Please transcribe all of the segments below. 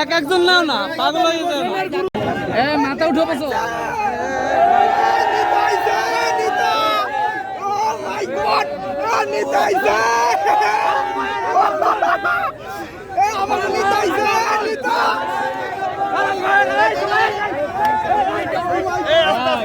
এক একজন নাও না পাগল হয়ে যাবে। এ মাথা উঠে বসো।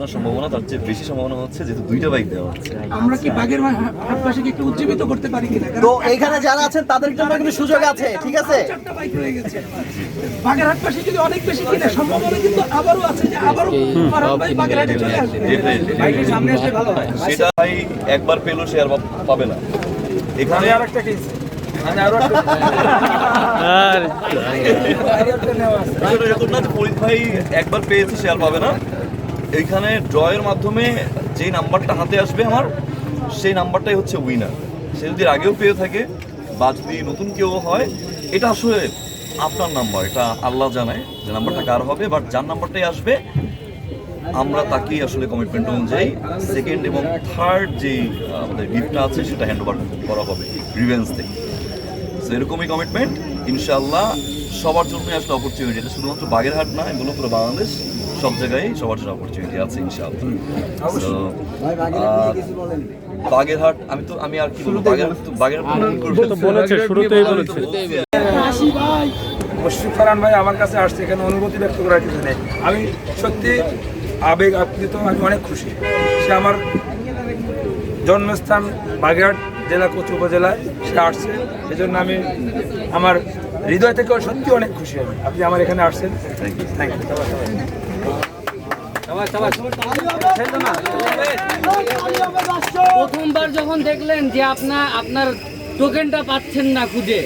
দুর্ঘটনার সম্ভাবনা তার চেয়ে বেশি সম্ভাবনা হচ্ছে যেহেতু দুইটা বাইক দেওয়া হচ্ছে। আমরা কি বাগের হাট পাশে একটু উজ্জীবিত করতে পারি কিনা? তো এখানে যারা আছেন তাদের জন্য কিন্তু সুযোগ আছে ঠিক আছে? চারটা বাইক রয়ে গেছে। বাগের হাট পাশে যদি অনেক বেশি কিনে সম্ভাবনা কিন্তু আবারও আছে যে আবারও বাগের হাটে চলে আসবে. সামনে আসলে ভালো হয়। সেটা ভাই একবার পেল সে আর পাবে না। এখানে আর একটা কেস যে একবার পেয়েছে সে আর পাবে না। এইখানে ড্রয়ের মাধ্যমে যেই নাম্বারটা হাতে আসবে আমার সেই নাম্বারটাই হচ্ছে উইনার সে যদি আগেও পেয়ে থাকে বা যদি নতুন কেউ হয় এটা আসলে আপনার নাম্বার এটা আল্লাহ জানায় যে নাম্বারটা কার হবে বাট যার নাম্বারটাই আসবে আমরা তাকেই আসলে কমিটমেন্ট অনুযায়ী সেকেন্ড এবং থার্ড যে আমাদের গিফটটা আছে সেটা হ্যান্ড ওভার করা হবে রিভেন্স থেকে। So, এরকমই কমিটমেন্ট ইনশাআল্লাহ সবার জন্যই আসলে অপরচুনিটি এটা শুধুমাত্র বাগেরহাট না বলব পুরো বাংলাদেশ। সব জায়গায় সবার জন্য অপরচুনিটি আছে ইনশাআল্লাহ। বাগেরহাট আমি তো আমি আর কি বলব বাগেরহাট তো বাগেরহাট বলেছে শুরুতেই বলেছে। মুশফিক ফারহান ভাই। আমার কাছে আসছে এখানে অনুভূতি ব্যক্ত করার কিছু নেই। আমি সত্যি আবেগ আপ্লিত আমি অনেক খুশি। সে আমার জন্মস্থান বাগেরহাট জেলা কোচু উপজেলায় সে আসছে। এজন্য আমি আমার হৃদয় থেকে সত্যি অনেক খুশি আমি। আপনি আমার এখানে আসছেন। থ্যাংক ইউ থ্যাংক ইউ প্রথমবার যখন দেখলেন যে আপনার আপনার টোকেনটা পাচ্ছেন না খুঁজে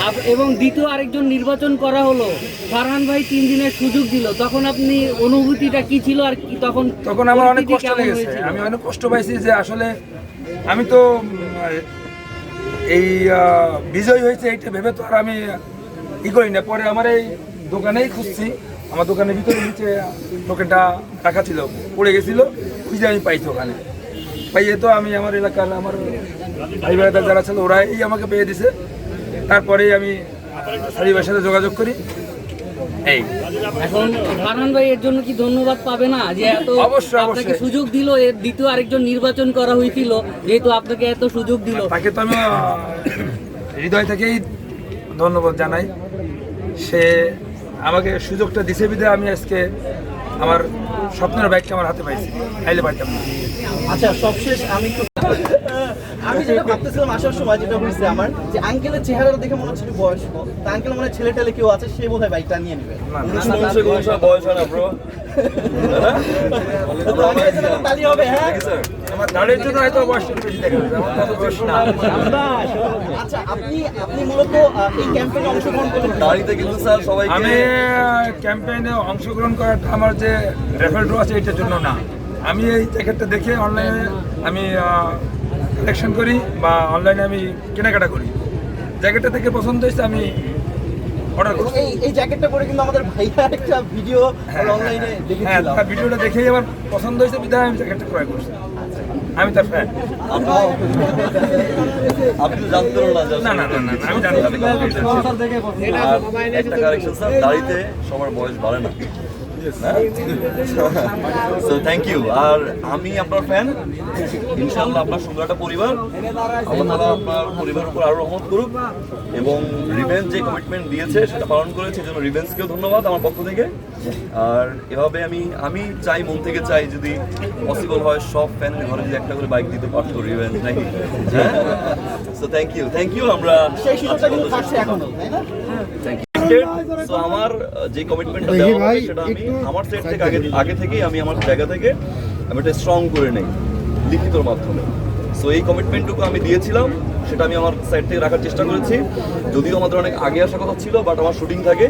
আপ- এবং দ্বিতীয় আরেকজন নির্বাচন করা হলো ফারহান ভাই তিন দিনের সুযোগ দিল তখন আপনি অনুভূতিটা কি ছিল আর কি তখন তখন আমার অনেক কষ্ট লেগেছে। আমি অনেক কষ্ট পাইছি যে আসলে আমি তো এই বিজয় হয়েছে এইটা ভেবে তো আর আমি ই করি না। পরে আমার এই দোকানেই খুঁজছি। আমার দোকানের ভিতরে নিচে টোকেনটা রাখা ছিল পড়ে গেছিল খুঁজে আমি পাইছি ওখানে। পাইয়ে তো আমি আমার এলাকার আমার ভাই ভাইদার যারা ছিল ওরাই আমাকে পেয়ে দিছে। তারপরেই আমি সারি ভাইয়ের সাথে যোগাযোগ করি। এই। এখন ফারহান ভাই এর জন্য কি ধন্যবাদ পাবে না? যে এত অবশ্যই, আপনাকে সুযোগ দিল এর দ্বিতীয় আরেকজন নির্বাচন করা হয়েছিল যেহেতু আপনাকে এত সুযোগ দিল। তাকে তো আমি হৃদয় থেকেই ধন্যবাদ জানাই। সে আমাকে সুযোগটা দিছে বিধে আমি আজকে আমার স্বপ্নের বাইকটা আমার হাতে পাইছি। খাইলে পাইতাম না। আচ্ছা সবশেষ আমি একটু আমি যেটা ভাবতেছিলাম আসার সময় যেটা হয়েছে আমার যে আঙ্কেলের চেহারাটা দেখে মনে হচ্ছে বয়স্ক। তা আঙ্কেল মনে ছেলে টেলে কেউ আছে সে বোধহয় বাইকটা নিয়ে নেবে। বয়স হয় না ব্রো তালি হবে হ্যাঁ? দাঁড়ের জন্য হয়তো বয়সটা বেশি দেখা আচ্ছা আপনি আপনি মূলত এই ক্যাম্পেইনে অংশগ্রহণ করলেন গাড়িতে কিন্তু স্যার সবাইকে আমি ক্যাম্পেইনে অংশগ্রহণ করাটা আমার যে রেফারেল আছে এটার জন্য না। আমি এই জ্যাকেটটা দেখে অনলাইনে আমি কালেকশন করি বা অনলাইনে আমি কেনাকাটা করি। জ্যাকেটটা দেখে পছন্দ হয়েছে আমি অর্ডার করছি। এই এই জ্যাকেটটা পরে কিন্তু আমাদের ভাইয়া একটা ভিডিও অনলাইনে হ্যাঁ দেখেছিলাম তার ভিডিওটা দেখেই আমার পছন্দ হয়েছে বিধায় আমি জ্যাকেটটা ক্রয় করছি। আমি তার ফ্যান আপনি- জানতেন না না না আমি জানতাম একটা কারেকশন স্যার দাড়িতে সবার বয়স বাড়ে না। সো থ্যাংক ইউ আর আমি আপনার ফ্যান ইনশাআল্লাহ আপনার সুন্দর একটা পরিবার। আল্লাহ আপনার পরিবারের উপর আরও রহমত করুক এবং রিভেন্স যে কমিটমেন্ট দিয়েছে সেটা পালন করেছে এই জন্য রিভেন্সকেও ধন্যবাদ আমার পক্ষ থেকে। আর এভাবে আমি আমি চাই মন থেকে চাই যদি পসিবল হয় সব ফ্যানের ঘরে যদি একটা করে বাইক দিতে পারতো রিভেন্স নাকি? So thank you thank you আমরা সেই সুযোগটা কমিটেড সো আমার যে কমিটমেন্টটা দেওয়া হবে সেটা আমি আমার সেট থেকে আগে আগে থেকেই আমি আমার জায়গা থেকে আমি এটা স্ট্রং করে নেই লিখিতর মাধ্যমে। সো এই কমিটমেন্টটুকু আমি দিয়েছিলাম সেটা আমি আমার সাইড থেকে রাখার চেষ্টা করেছি। যদিও আমাদের অনেক আগে আসার কথা ছিল বাট আমার শুটিং থাকে।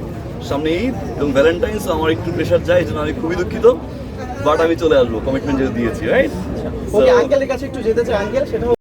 সামনে ঈদ এবং ভ্যালেন্টাইন্স আমার একটু প্রেশার যায় এই জন্য আমি খুবই দুঃখিত। বাট আমি চলে আসব কমিটমেন্ট যেহেতু দিয়েছি রাইট ওকে আঙ্কেলের কাছে একটু যেতে চাই। আঙ্কেল সেটা